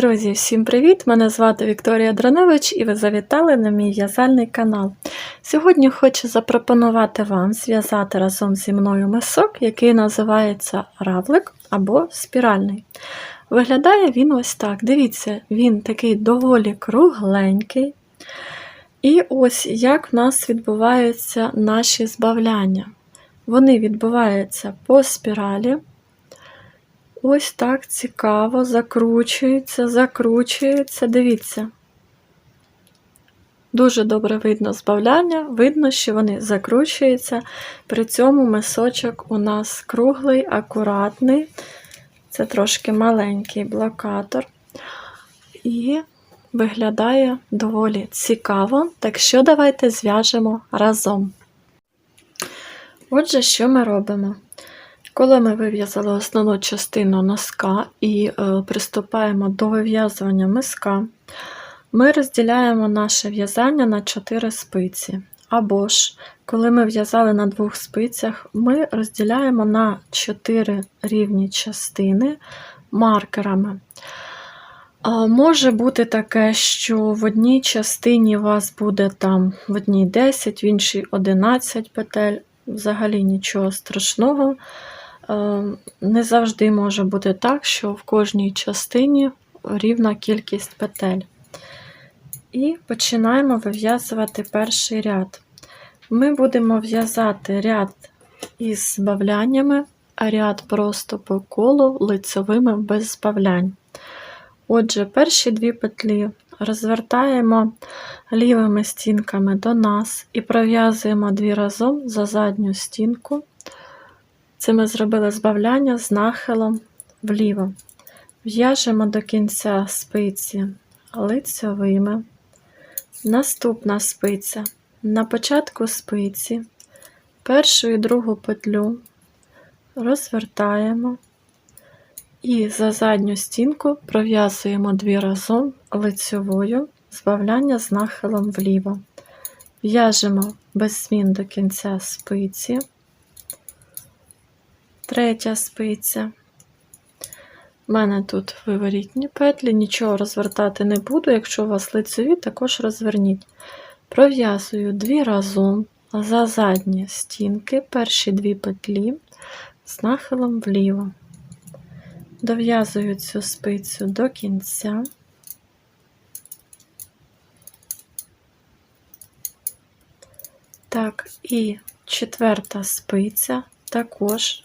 Друзі, всім привіт! Мене звати Вікторія Драневич і ви завітали на мій в'язальний канал. Сьогодні хочу запропонувати вам зв'язати разом зі мною мисок, який називається равлик або спіральний. Виглядає він ось так. Дивіться, він такий доволі кругленький. І ось як в нас відбуваються наші збавляння. Вони відбуваються по спіралі. Ось так цікаво, закручується, закручується. Дивіться. Дуже добре видно збавляння, видно, що вони закручуються. При цьому мисочок у нас круглий, акуратний. Це трошки маленький блокатор. І виглядає доволі цікаво. Так що давайте зв'яжемо разом. Отже, що ми робимо? Коли ми вив'язали основну частину носка і е, приступаємо до вив'язування миска, ми розділяємо наше в'язання на 4 спиці. Або ж, коли ми в'язали на двох спицях, ми розділяємо на 4 рівні частини маркерами. Може бути таке, що в одній частині у вас буде там в одній 10, в іншій 11 петель, взагалі нічого страшного. Е, не завжди може бути так, що в кожній частині рівна кількість петель. І починаємо вив'язувати перший ряд. Ми будемо в'язати ряд із збавляннями, а ряд просто по колу лицевими без збавлянь. Отже, перші дві петлі розвертаємо лівими стінками до нас і пров'язуємо дві разом за задню стінку. Це ми зробили збавляння з нахилом вліво. В'яжемо до кінця спиці лицьовими. Наступна спиця. На початку спиці першу і другу петлю розвертаємо і за задню стінку пров'язуємо дві разом лицьовою збавляння з нахилом вліво. В'яжемо без змін до кінця спиці третя спиця. У мене тут виворітні петлі, нічого розвертати не буду. Якщо у вас лицеві, також розверніть. Пров'язую дві разом за задні стінки, перші дві петлі з нахилом вліво. Дов'язую цю спицю до кінця. Так, і четверта спиця також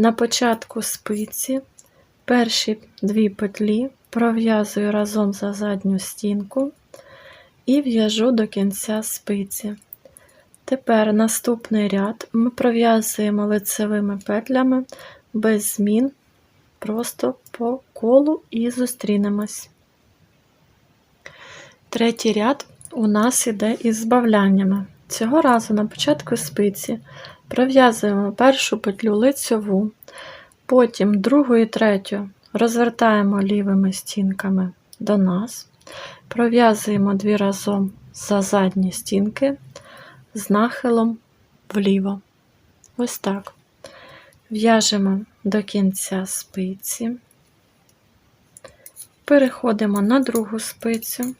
на початку спиці перші дві петлі пров'язую разом за задню стінку і в'яжу до кінця спиці. Тепер наступний ряд ми пров'язуємо лицевими петлями без змін, просто по колу і зустрінемось. Третій ряд у нас іде із збавляннями. Цього разу на початку спиці Пров'язуємо першу петлю лицьову, потім другу і третю розвертаємо лівими стінками до нас, пров'язуємо дві разом за задні стінки з нахилом вліво. Ось так. В'яжемо до кінця спиці, переходимо на другу спицю,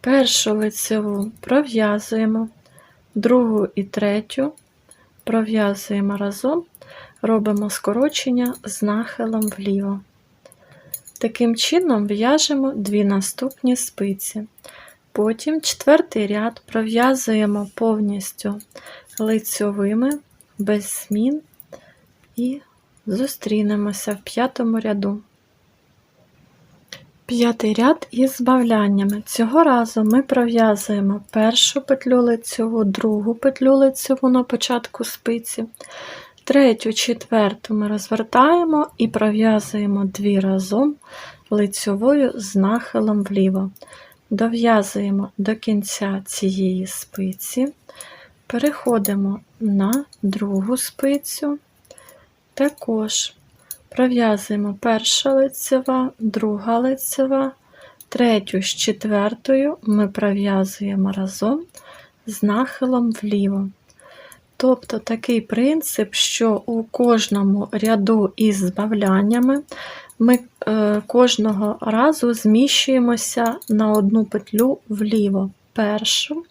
першу лицеву пров'язуємо другу і третю пров'язуємо разом, робимо скорочення з нахилом вліво. Таким чином в'яжемо дві наступні спиці. Потім четвертий ряд пров'язуємо повністю лицьовими, без змін і зустрінемося в п'ятому ряду. П'ятий ряд із збавляннями. Цього разу ми пров'язуємо першу петлю лицьову, другу петлю лицьову на початку спиці, третю, четверту ми розвертаємо і пров'язуємо дві разом лицьовою з нахилом вліво. Дов'язуємо до кінця цієї спиці, переходимо на другу спицю, також Пров'язуємо перша лицева, друга лицева, третю з четвертою ми пров'язуємо разом з нахилом вліво. Тобто такий принцип, що у кожному ряду із збавляннями ми е, кожного разу зміщуємося на одну петлю вліво. Першу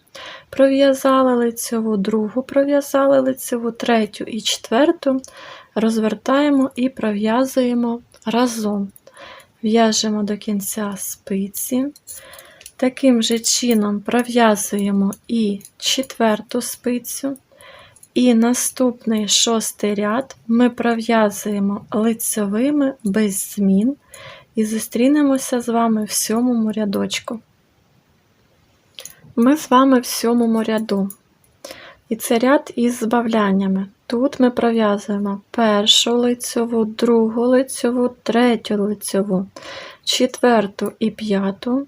пров'язали лицеву, другу пров'язали лицеву, третю і четверту розвертаємо і пров'язуємо разом. В'яжемо до кінця спиці. Таким же чином пров'язуємо і четверту спицю. І наступний шостий ряд ми пров'язуємо лицевими без змін і зустрінемося з вами в сьомому рядочку. Ми з вами в сьомому ряду. І це ряд із збавляннями. Тут ми пров'язуємо першу лицьову, другу лицьову, третю лицьову, четверту і п'яту.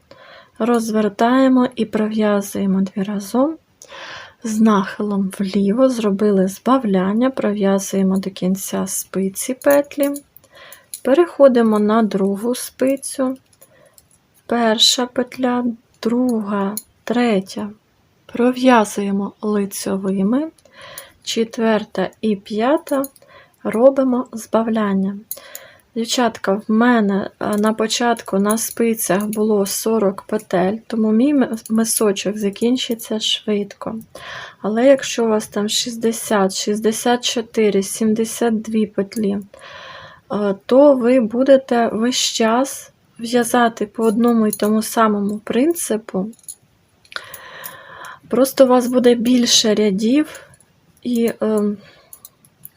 Розвертаємо і пров'язуємо дві разом. З нахилом вліво зробили збавляння, пров'язуємо до кінця спиці петлі. Переходимо на другу спицю. Перша петля, друга, третя. Пров'язуємо лицьовими, четверта і п'ята робимо збавляння. Дівчатка, в мене е, на початку на спицях було 40 петель, тому мій мисочок закінчиться швидко. Але якщо у вас там 60, 64, 72 петлі, е, то ви будете весь час в'язати по одному і тому самому принципу. Просто у вас буде більше рядів і. Е,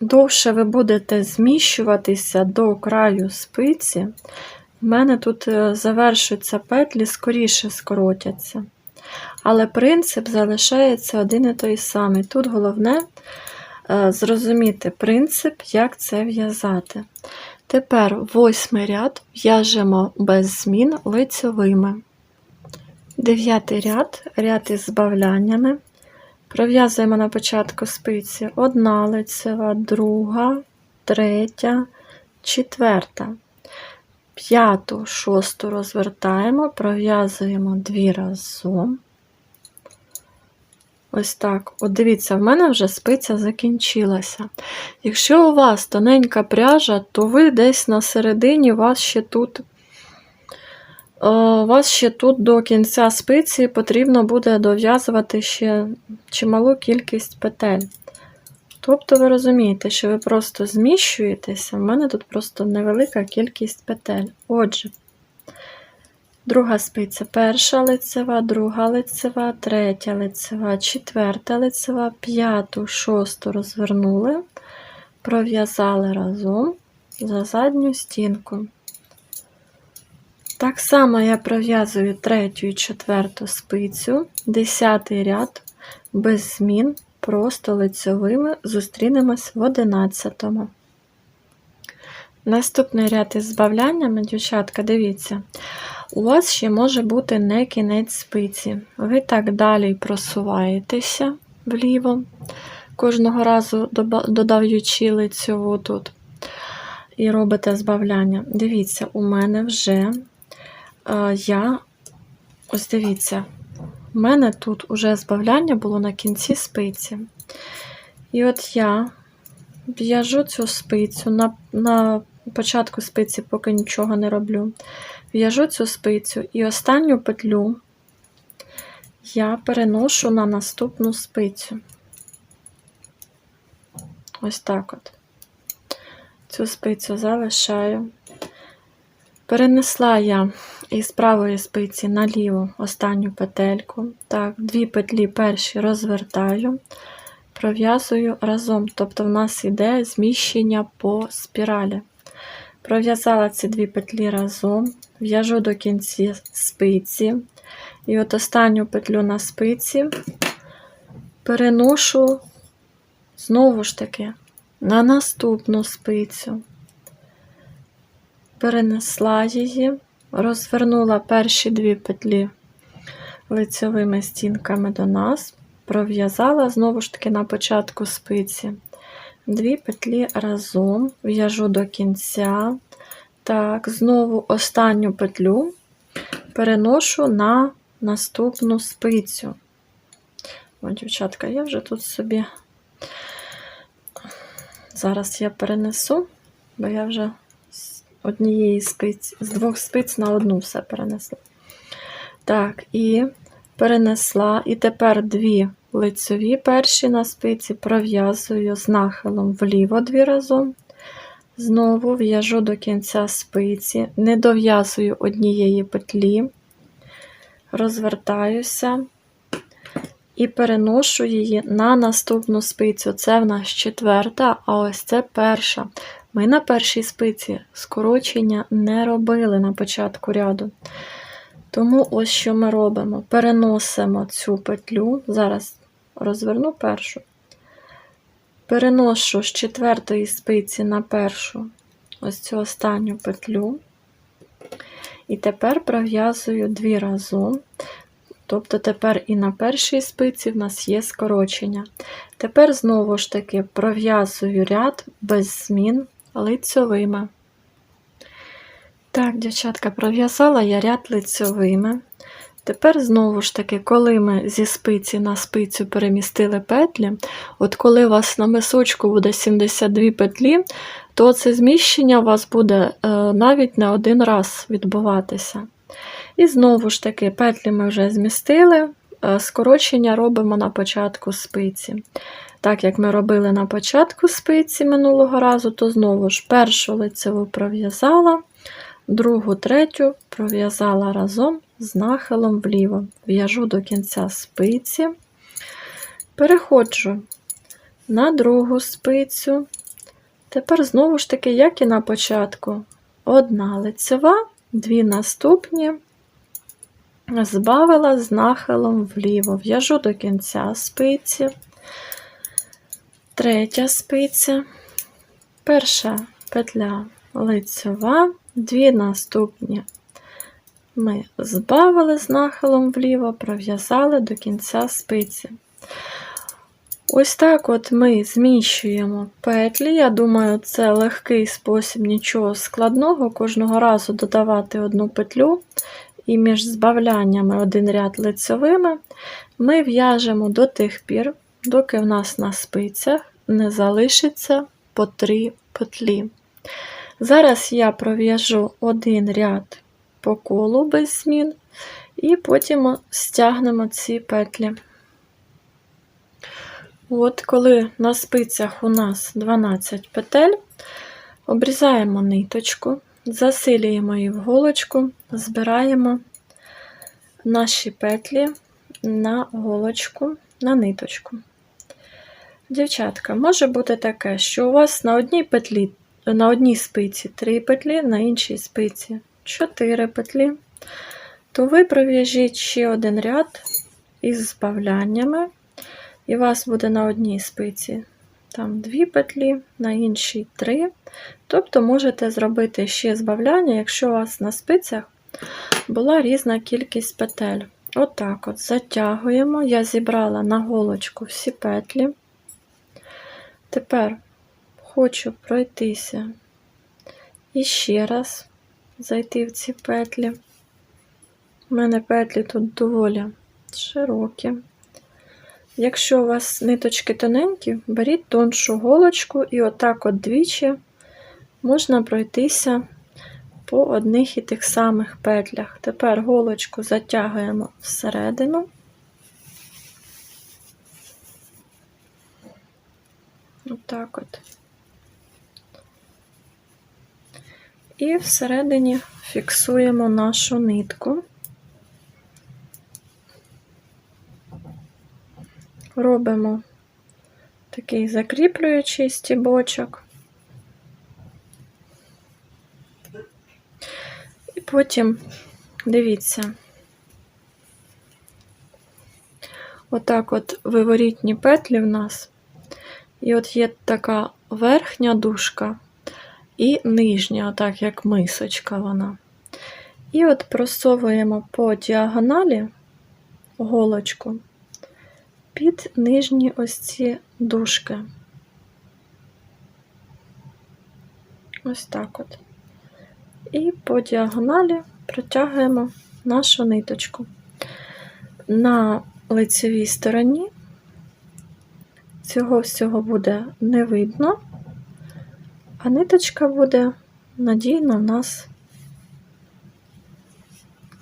довше ви будете зміщуватися до краю спиці, в мене тут е, завершуються петлі, скоріше скоротяться. Але принцип залишається один і той самий. Тут головне е, зрозуміти принцип, як це в'язати. Тепер восьмий ряд в'яжемо без змін лицьовими. Дев'ятий ряд ряд із збавляннями. Пров'язуємо на початку спиці одна лицева, друга, третя, четверта. П'яту, шосту розвертаємо, пров'язуємо дві разом. Ось так. От дивіться, в мене вже спиця закінчилася. Якщо у вас тоненька пряжа, то ви десь на середині у вас ще тут у вас ще тут до кінця спиці потрібно буде дов'язувати ще чималу кількість петель. Тобто ви розумієте, що ви просто зміщуєтеся, в мене тут просто невелика кількість петель. Отже, друга спиця, перша лицева, друга лицева, третя лицева, четверта лицева, п'яту, шосту розвернули, пров'язали разом за задню стінку. Так само я пров'язую третю і четверту спицю, десятий ряд без змін, просто лицьовими зустрінемось в одинадцятому. Наступний ряд із збавляннями, дівчатка, дивіться, у вас ще може бути не кінець спиці. Ви так далі просуваєтеся вліво, кожного разу додаючи лицьову тут. І робите збавляння. Дивіться, у мене вже я, ось дивіться, в мене тут уже збавляння було на кінці спиці. І от я в'яжу цю спицю на на початку спиці, поки нічого не роблю. В'яжу цю спицю і останню петлю я переношу на наступну спицю. Ось так от. Цю спицю залишаю. Перенесла я із правої спиці на ліву останню петельку. Так, дві петлі перші розвертаю, пров'язую разом, тобто в нас йде зміщення по спіралі. Пров'язала ці дві петлі разом, в'яжу до кінці спиці, і от останню петлю на спиці переношу знову ж таки на наступну спицю перенесла її, розвернула перші дві петлі лицевими стінками до нас, пров'язала знову ж таки на початку спиці. Дві петлі разом, в'яжу до кінця. Так, знову останню петлю переношу на наступну спицю. О, дівчатка, я вже тут собі. Зараз я перенесу, бо я вже однієї спиць, з двох спиць на одну все перенесла. Так, і перенесла. І тепер дві лицеві перші на спиці пров'язую з нахилом вліво дві разом. Знову в'яжу до кінця спиці, не дов'язую однієї петлі, розвертаюся і переношу її на наступну спицю. Це в нас четверта, а ось це перша. Ми на першій спиці скорочення не робили на початку ряду. Тому ось що ми робимо: переносимо цю петлю, зараз розверну першу, переношу з четвертої спиці на першу ось цю останню петлю. І тепер пров'язую дві разом. Тобто тепер і на першій спиці в нас є скорочення. Тепер знову ж таки пров'язую ряд без змін лицьовими. Так, дівчатка, пров'язала я ряд лицьовими. Тепер знову ж таки, коли ми зі спиці на спицю перемістили петлі, от коли у вас на мисочку буде 72 петлі, то це зміщення у вас буде е, навіть не один раз відбуватися. І знову ж таки, петлі ми вже змістили, е, скорочення робимо на початку спиці. Так як ми робили на початку спиці минулого разу, то знову ж першу лицеву пров'язала, другу, третю пров'язала разом з нахилом вліво. В'яжу до кінця спиці, переходжу на другу спицю. Тепер знову ж таки, як і на початку, одна лицева, дві наступні, збавила з нахилом вліво, в'яжу до кінця спиці, третя спиця, перша петля лицева, дві наступні ми збавили з нахилом вліво, пров'язали до кінця спиці. Ось так от ми зміщуємо петлі. Я думаю, це легкий спосіб нічого складного. Кожного разу додавати одну петлю, і між збавляннями один ряд лицевими ми в'яжемо до тих пір, доки в нас на спицях не залишиться по три петлі. Зараз я пров'яжу один ряд по колу без змін, і потім стягнемо ці петлі. От, коли на спицях у нас 12 петель, обрізаємо ниточку, засилюємо її в голочку, збираємо наші петлі на голочку, на ниточку. Дівчатка, може бути таке, що у вас на одній петлі, на одній спиці 3 петлі, на іншій спиці 4 петлі, то ви пров'яжіть ще один ряд із збавляннями, і у вас буде на одній спиці там 2 петлі, на іншій 3. Тобто можете зробити ще збавляння, якщо у вас на спицях була різна кількість петель. Отак от, от затягуємо. Я зібрала на голочку всі петлі. Тепер хочу пройтися і ще раз зайти в ці петлі. У мене петлі тут доволі широкі. Якщо у вас ниточки тоненькі, беріть тоншу голочку і отак от двічі можна пройтися по одних і тих самих петлях. Тепер голочку затягуємо всередину. Отак от. І всередині фіксуємо нашу нитку. Робимо такий закріплюючий стібочок. І потім, дивіться, отак от виворітні петлі в нас, і от є така верхня дужка і нижня, отак як мисочка вона. І от просовуємо по діагоналі голочку під нижні ось ці дужки. Ось так от. І по діагоналі протягуємо нашу ниточку. На лицевій стороні цього всього буде не видно, а ниточка буде надійно в нас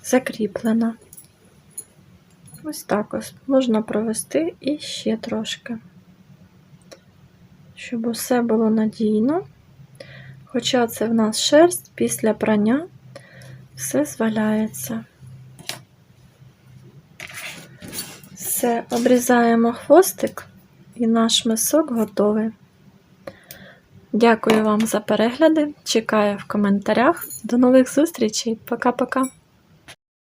закріплена. Ось так ось можна провести і ще трошки, щоб усе було надійно. Хоча це в нас шерсть після прання все зваляється. Все, обрізаємо хвостик і наш мисок готовий. Дякую вам за перегляди. Чекаю в коментарях. До нових зустрічей. Пока-пока.